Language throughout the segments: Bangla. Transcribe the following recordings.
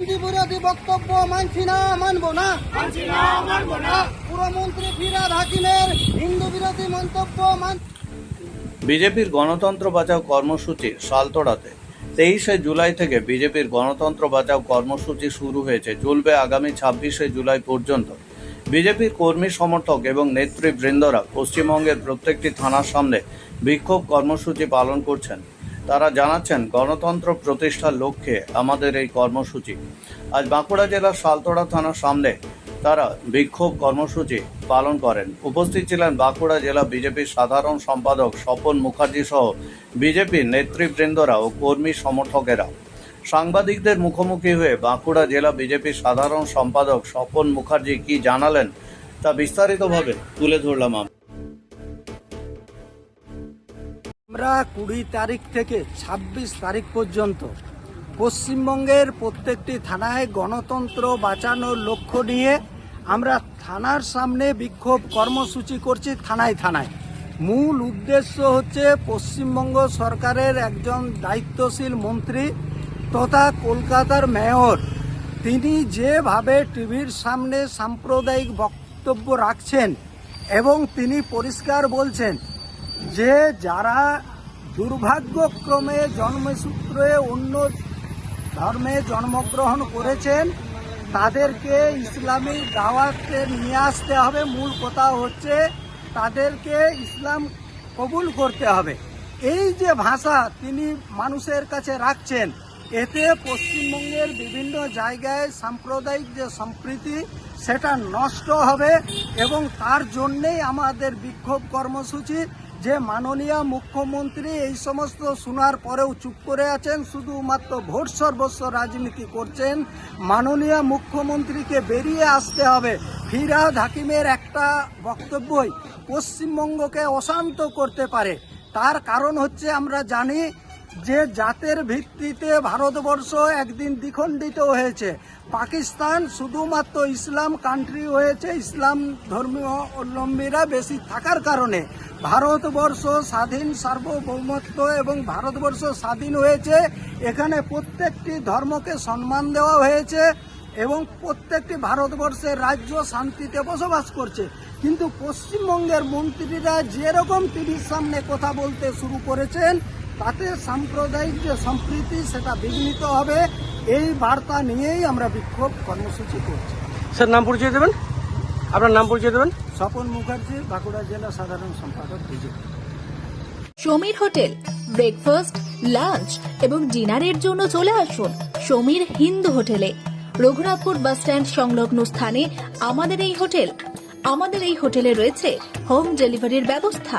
হিন্দু বিরোধী বক্তব্য মানছি না মানবো না। পুরমন্ত্রী ফিরাদ হাকিমের হিন্দু বিরোধী মন্তব্য মান বিজেপির গণতন্ত্র বাঁচাও কর্মসূচি সালতোড়াতে। তেইশে জুলাই থেকে বিজেপির গণতন্ত্র বাঁচাও কর্মসূচি শুরু হয়েছে চলবে আগামী ছাব্বিশে জুলাই পর্যন্ত। বিজেপির কর্মী সমর্থক এবং নেতৃবৃন্দরা পশ্চিমবঙ্গের প্রত্যেকটি থানার সামনে বিক্ষোভ কর্মসূচি পালন করছেন। তারা জানাচ্ছেন, গণতন্ত্র প্রতিষ্ঠার লক্ষ্যে আমাদের এই কর্মসূচি। আজ বাঁকুড়া জেলার সালতোড়া থানার সামনে তারা বিক্ষোভ কর্মসূচি পালন করেন। উপস্থিত ছিলেন বাঁকুড়া জেলা বিজেপির সাধারণ সম্পাদক স্বপন মুখার্জি সহ বিজেপির নেতৃবৃন্দরা ও কর্মী সমর্থকেরা। সাংবাদিকদের মুখোমুখি হয়ে বাঁকুড়া জেলা বিজেপির সাধারণ সম্পাদক স্বপন মুখার্জি কি জানালেন তা বিস্তারিতভাবে তুলে ধরলাম আমি। আমরা কুড়ি তারিখ থেকে ২৬ তারিখ পর্যন্ত পশ্চিমবঙ্গের প্রত্যেকটি থানায় গণতন্ত্র বাঁচানোর লক্ষ্য নিয়ে আমরা থানার সামনে বিক্ষোভ কর্মসূচি করছি থানায় থানায়। মূল উদ্দেশ্য হচ্ছে পশ্চিমবঙ্গ সরকারের একজন দায়িত্বশীল মন্ত্রী তথা কলকাতার মেয়র। তিনি যেভাবে টিভির সামনে সাম্প্রদায়িক বক্তব্য রাখছেন এবং তিনি পরিষ্কার বলছেন যে যারা দুর্ভাগ্যক্রমে জন্মসূত্রে অন্য ধর্মে জন্মগ্রহণ করেছেন, তাদেরকে ইসলামী দাওয়াতে নিয়ে আসতে হবে। মূল কথা হচ্ছে তাদেরকে ইসলাম কবুল করতে হবে। এই যে ভাষা তিনি মানুষের কাছে রাখছেন, এতে পশ্চিমবঙ্গের বিভিন্ন জায়গায় সাম্প্রদায়িক যে সম্প্রীতি, সেটা নষ্ট হবে এবং তার জন্যেই আমাদের বিক্ষোভ কর্মসূচি যে মাননীয় মুখ্যমন্ত্রী এই সমস্ত শোনার পরেও চুপ করে আছেন, শুধুমাত্র ভোট সর্বস্ব রাজনীতি করছেন, মাননীয় মুখ্যমন্ত্রীকে বেরিয়ে আসতে হবে। ফিরাদ হাকিমের একটা বক্তব্যই পশ্চিমবঙ্গকে অশান্ত করতে পারে। তার কারণ হচ্ছে আমরা জানি যে জাতের ভিত্তিতে ভারতবর্ষ একদিন দ্বিখণ্ডিত হয়েছে। পাকিস্তান শুধুমাত্র ইসলাম কান্ট্রি হয়েছে, ইসলাম ধর্মীয় অবলম্বীরা বেশি থাকার কারণে। ভারতবর্ষ স্বাধীন, সার্বভৌমত্ব এবং ভারতবর্ষ স্বাধীন হয়েছে। এখানে প্রত্যেকটি ধর্মকে সম্মান দেওয়া হয়েছে এবং প্রত্যেকটি ভারতবর্ষের রাজ্য শান্তিতে বসবাস করছে। কিন্তু পশ্চিমবঙ্গের মন্ত্রীরা যেরকম টিভির সামনে কথা বলতে শুরু করেছেন তাতে সাম্প্রদায়িক যে সম্প্রীতি সেটা বিঘ্নিত হবে এই বার্তা নিয়েই আমরা বিক্ষোভ কর্মসূচি করছি। স্যার নাম পরিচয় দেবেন? আপনার নাম পরিচয় দেবেন? স্বপন মুখার্জি বাঁকুড়া জেলা সাধারণ সম্পাদক BJP. Samir hotel breakfast lunch এবং ডিনারের জন্য চলে আসুন সমীর হিন্দু হোটেলে। রঘুনাথপুর বাস স্ট্যান্ড সংলগ্ন স্থানে আমাদের এই হোটেল। আমাদের এই হোটেলে রয়েছে হোম ডেলিভারির ব্যবস্থা।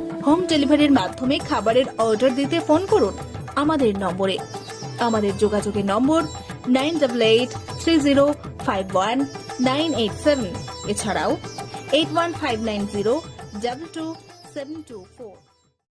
হোম ডেলিভারির মাধ্যমে খাবারের অর্ডার দিতে ফোন করুন আমাদের নম্বরে। আমাদের যোগাযোগের নম্বর nine double eight three zero five one nine eight seven. এছাড়াও eight one five nine zero double two seven two four.